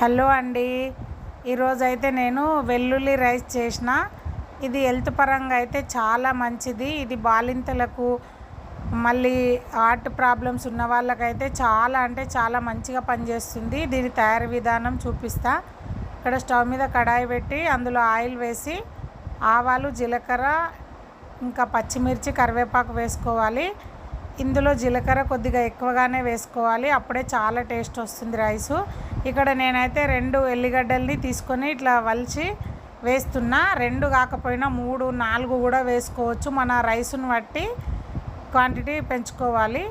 Hello అండి. ఈరోజు అయితే నేను వెల్లుల్లి రైస్ చేసిన. ఇది హెల్త్ పరంగా అయితే చాలా మంచిది. ఇది బాలింతలకు మళ్ళీ హార్ట్ ప్రాబ్లమ్స్ ఉన్న వాళ్ళకైతే చాలా అంటే చాలా మంచిగా పనిచేస్తుంది. దీని తయారీ విధానం చూపిస్తా. ఇక్కడ స్టవ్ మీద కడాయి పెట్టి అందులో ఆయిల్ వేసి ఆవాలు జీలకర్ర ఇంకా పచ్చిమిర్చి కరివేపాకు వేసుకోవాలి. ఇందులో జీలకర్ర కొద్దిగా ఎక్కువగానే వేసుకోవాలి. అప్పుడే చాలా టేస్ట్ వస్తుంది రైసు. ఇక్కడ నేనైతే రెండు ఎల్లిగడ్డల్ని తీసుకొని ఇట్లా వలిచి వేస్తున్నా. రెండు కాకపోయినా మూడు నాలుగు కూడా వేసుకోవచ్చు. మన రైస్ను బట్టి క్వాంటిటీ పెంచుకోవాలి.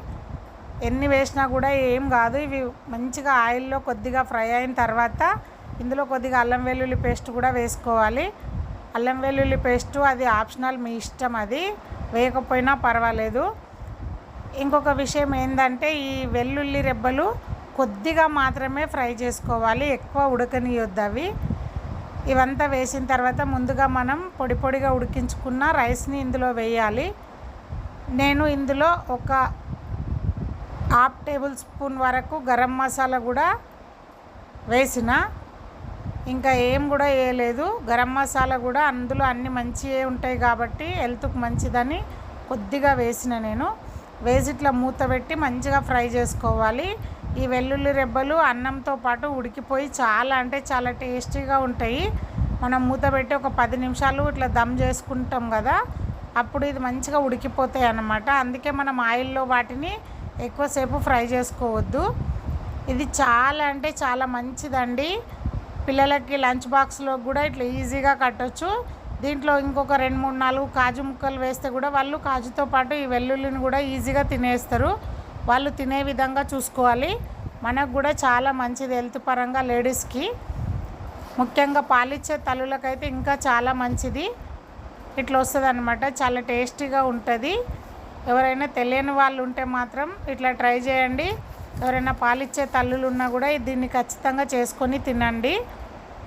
ఎన్ని వేసినా కూడా ఏం కాదు. ఇవి మంచిగా ఆయిల్లో కొద్దిగా ఫ్రై అయిన తర్వాత ఇందులో కొద్దిగా అల్లం వెల్లుల్లి పేస్ట్ కూడా వేసుకోవాలి. అల్లం వెల్లుల్లి పేస్ట్ అది ఆప్షనల్ మీ ఇష్టం అది. వేయకపోయినా పర్వాలేదు. ఇంకొక విషయం ఏంటంటే ఈ వెల్లుల్లి రెబ్బలు కొద్దిగా మాత్రమే ఫ్రై చేసుకోవాలి. ఎక్కువ ఉడకనియొద్దు అవి. ఇవంతా వేసిన తర్వాత ముందుగా మనం పొడి పొడిగా ఉడికించుకున్న రైస్ని ఇందులో వేయాలి. నేను ఇందులో ఒక హాఫ్ టేబుల్ స్పూన్ వరకు గరం మసాలా కూడా వేసిన. ఇంకా ఏం కూడా వేయలేదు. గరం మసాలా కూడా అందులో అన్ని మంచివే ఉంటాయి కాబట్టి హెల్త్కి మంచిదని కొద్దిగా వేసిన నేను. వేసి ఇట్లా మూత పెట్టి మంచిగా ఫ్రై చేసుకోవాలి. ఈ వెల్లుల్లి రెబ్బలు అన్నంతో పాటు ఉడికిపోయి చాలా అంటే చాలా టేస్టీగా ఉంటాయి. మనం మూత పెట్టి ఒక పది నిమిషాలు ఇట్లా దమ్ చేసుకుంటాం కదా అప్పుడు ఇది మంచిగా ఉడికిపోతాయి అన్నమాట. అందుకే మనం ఆయిల్లో వాటిని ఎక్కువసేపు ఫ్రై చేసుకోవద్దు. ఇది చాలా అంటే చాలా మంచిదండి. పిల్లలకి లంచ్ బాక్స్లో కూడా ఇట్లా ఈజీగా కట్టొచ్చు. దీంట్లో ఇంకొక రెండు మూడు నాలుగు కాజు ముక్కలు వేస్తే కూడా వాళ్ళు కాజుతో పాటు ఈ వెల్లుల్లిని కూడా ఈజీగా తినేస్తారు. వాళ్ళు తినే విధంగా చూసుకోవాలి. మనకు కూడా చాలా మంచిది హెల్త్ పరంగా లేడీస్కి. ముఖ్యంగా పాలిచ్చే తల్లులకైతే ఇంకా చాలా మంచిది. ఇట్లా వస్తుంది అనమాట చాలా టేస్టీగా ఉంటుంది. ఎవరైనా తెలియని వాళ్ళు ఉంటే మాత్రం ఇట్లా ట్రై చేయండి. ఎవరైనా పాలిచ్చే తల్లులు ఉన్నా కూడా దీన్ని ఖచ్చితంగా చేసుకొని తినండి.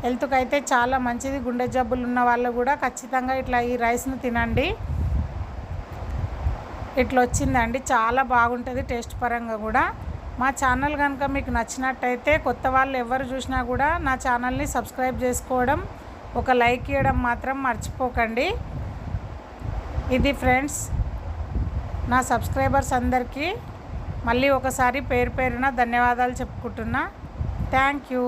హెల్త్కి అయితే చాలా మంచిది. గుండె జబ్బులు ఉన్న వాళ్ళు కూడా ఖచ్చితంగా ఇట్లా ఈ రైస్ను తినండి. ఇట్లా వచ్చిందండి చాలా బాగుంటుంది టేస్ట్ పరంగా కూడా. మా ఛానల్ కనుక మీకు నచ్చినట్టయితే కొత్త వాళ్ళు ఎవరు చూసినా కూడా నా ఛానల్ని సబ్స్క్రైబ్ చేసుకోవడం ఒక లైక్ ఇవ్వడం మాత్రం మర్చిపోకండి. ఇది ఫ్రెండ్స్ నా సబ్స్క్రైబర్స్ అందరికీ మళ్ళీ ఒకసారి పేరు పేరున ధన్యవాదాలు చెప్పుకుంటున్నా. Thank you.